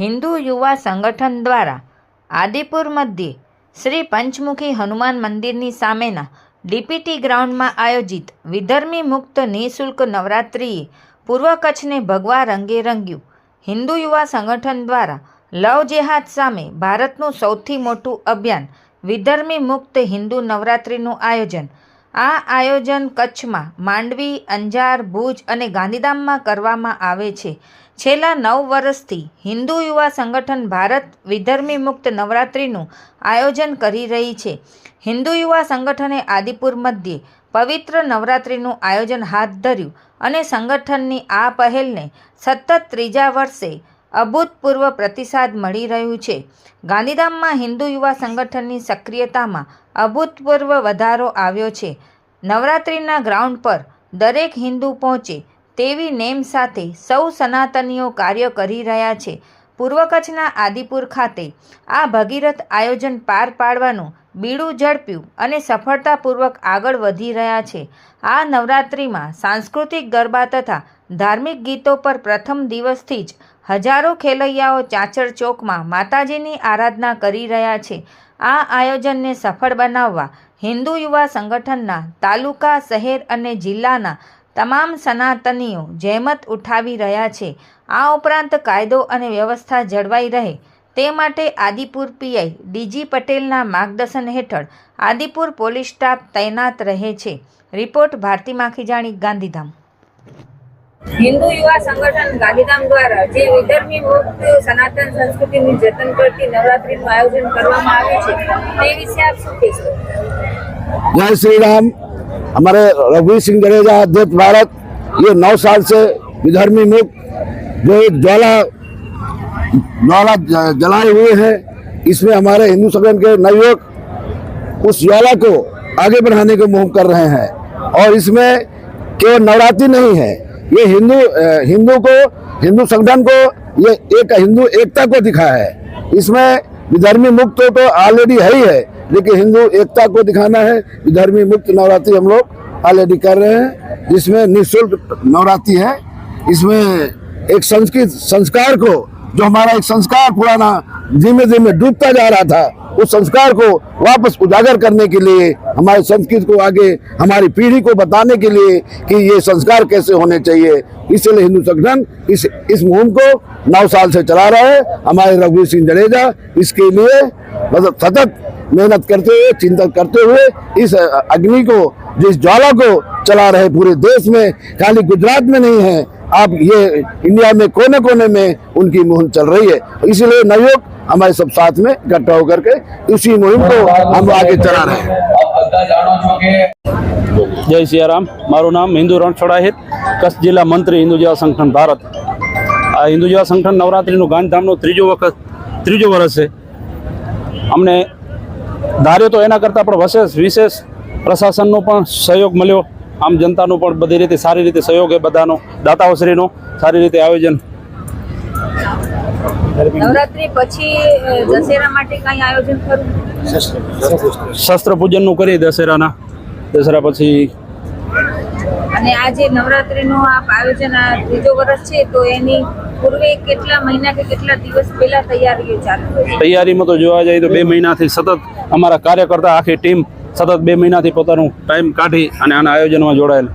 હિન્દુ યુવા સંગઠન દ્વારા આદિપુર મધ્યે શ્રી પંચમુખી હનુમાન મંદિરની સામેના ડીપીટી ગ્રાઉન્ડમાં આયોજિત વિધર્મી મુક્ત નિઃશુલ્ક નવરાત્રિએ પૂર્વ કચ્છને ભગવા રંગે રંગ્યું. હિન્દુ યુવા સંગઠન દ્વારા લવ જેહાદ સામે ભારતનું સૌથી મોટું અભિયાન વિધર્મી મુક્ત હિન્દુ નવરાત્રિનું આયોજન આ આયોજન કચ્છમાં માંડવી, અંજાર, ભુજ અને ગાંધીધામમાં કરવામાં આવે છે. છેલ્લા નવ વર્ષથી હિન્દુ યુવા સંગઠન ભારત વિધર્મી મુક્ત નવરાત્રિનું આયોજન કરી રહી છે. હિન્દુ યુવા સંગઠને આદિપુર મધ્યે પવિત્ર નવરાત્રિનું આયોજન હાથ ધર્યું અને સંગઠનની આ પહેલને સતત ત્રીજા વર્ષે અભૂતપૂર્વ પ્રતિસાદ મળી રહ્યું છે. ગાંધીધામમાં હિન્દુ યુવા સંગઠનની સક્રિયતામાં અભૂતપૂર્વ વધારો આવ્યો છે. નવરાત્રિના ગ્રાઉન્ડ પર દરેક હિન્દુ પહોંચે તેવી નેમ સાથે સૌ સનાતનીઓ કાર્ય કરી રહ્યા છે. પૂર્વ કચ્છના આદિપુર ખાતે આ ભગીરથ આયોજન પાર પાડવાનું બીડું ઝડપ્યું અને સફળતાપૂર્વક આગળ વધી રહ્યા છે. આ નવરાત્રિમાં સાંસ્કૃતિક ગરબા તથા ધાર્મિક ગીતો પર પ્રથમ દિવસથી જ હજારો ખેલૈયાઓ ચાચર ચોકમાં માતાજીની આરાધના કરી રહ્યા છે. આ આયોજનને સફળ બનાવવા હિન્દુ યુવા સંગઠનના તાલુકા, શહેર અને જિલ્લાના તમામ સનાતનીઓ જહેમત ઉઠાવી રહ્યા છે. આ ઉપરાંત કાયદો અને વ્યવસ્થા જળવાઈ રહે તે માટે આદિપુર પીઆઈ ડીજી પટેલના માર્ગદર્શન હેઠળ આદિપુર પોલીસ સ્ટાફ તૈનાત રહે છે. રિપોર્ટ ભારતી માખીજાણી, ગાંધીધામ. હિન્દુ યુવા સંગઠન ગાંધીધામ દ્વારા જે વિધર્મી મુક્ત સનાતન સંસ્કૃતિનું જતન કરતી નવરાત્રીનું આયોજન કરવામાં આવ્યું છે તે વિશે આપ શું કહેશો जय श्री राम हमारे रघुवीर सिंह जडेजा अध्यक्ष भारत ये नौ साल से विधर्मी मुक्त जो एक ज्वाला ज्वाला ज- जलाए हुए हैं इसमें हमारे हिंदू संगठन के नवयुवक उस ज्वाला को आगे बढ़ाने की मुहिम कर रहे हैं और इसमें केवल नवरात्रि नहीं है ये हिंदू हिंदू को, हिंदू संगठन को ये एक हिंदू एकता को दिखा है। इसमें विधर्मी मुक्त तो ऑलरेडी है ही है, लेकिन हिंदू एकता को दिखाना है। विधर्मी मुक्त नवरात्रि हम लोग ऑलरेडी कर रहे हैं, जिसमें निःशुल्क नवरात्रि है। इसमें एक संस्कृत संस्कार को, जो हमारा एक संस्कार पुराना धीमे धीमे डूबता जा रहा था उस संस्कार को वापस उजागर करने के लिए, हमारे संस्कृति को आगे, हमारी पीढ़ी को बताने के लिए कि ये संस्कार कैसे होने चाहिए। इसलिए हिंदू संगठन इस इस मुहिम को नौ साल से चला रहा है। हमारे रघुवीर सिंह जडेजा इसके लिए मतलब सतत मेहनत करते हुए, चिंतन करते हुए इस अग्नि को, जिस ज्वाला को चला रहे पूरे देश में, खाली गुजरात में नहीं है, आप ये इंडिया में कोने कोने में उनकी मुहिम चल रही है। इसलिए नवयुवक हमारे सब साथ में इकट्ठा होकर के इसी मुहिम को हम आगे चला रहे हैं આપ બધા જાણો છો કે જય સિયારામ મારું નામ હિન્દુ રણછોડ આહિર કચ્છ જિલ્લા મંત્રી હિન્દુ જેવા સંગઠન ભારત આ હિન્દુ જેવા સંગઠન નવરાત્રિનું ગાંધીધામનું ત્રીજો વખત ત્રીજો વર્ષ છે અમને ધાર્યો તો એના કરતાં પણ વિશેષ વિશેષ પ્રશાસનનો પણ સહયોગ મળ્યો આમ જનતાનો પણ બધી રીતે સારી રીતે સહયોગ એ બધાનો દાતાઓશ્રીનો સારી રીતે આયોજન નવરાત્રી પછી અ, દશેરા માટે કઈ આયોજન ખરું? શસ્ત્ર પૂજનનું કરી દશેરાના. દશેરા પછી અને આ જે નવરાત્રીનું આયોજન આ ત્રીજો વર્ષ છે તો એની પૂર્વે કેટલા મહિના કે કેટલા દિવસ પહેલા તૈયારીઓ ચાલુ તૈયારીમાં તો જોવા જાય તો બે મહિનાથી સતત અમારા કાર્યકર્તા આખી ટીમ સતત બે મહિનાથી પોતાનું ટાઈમ કાઢી અને આના આયોજનમાં જોડાયેલ.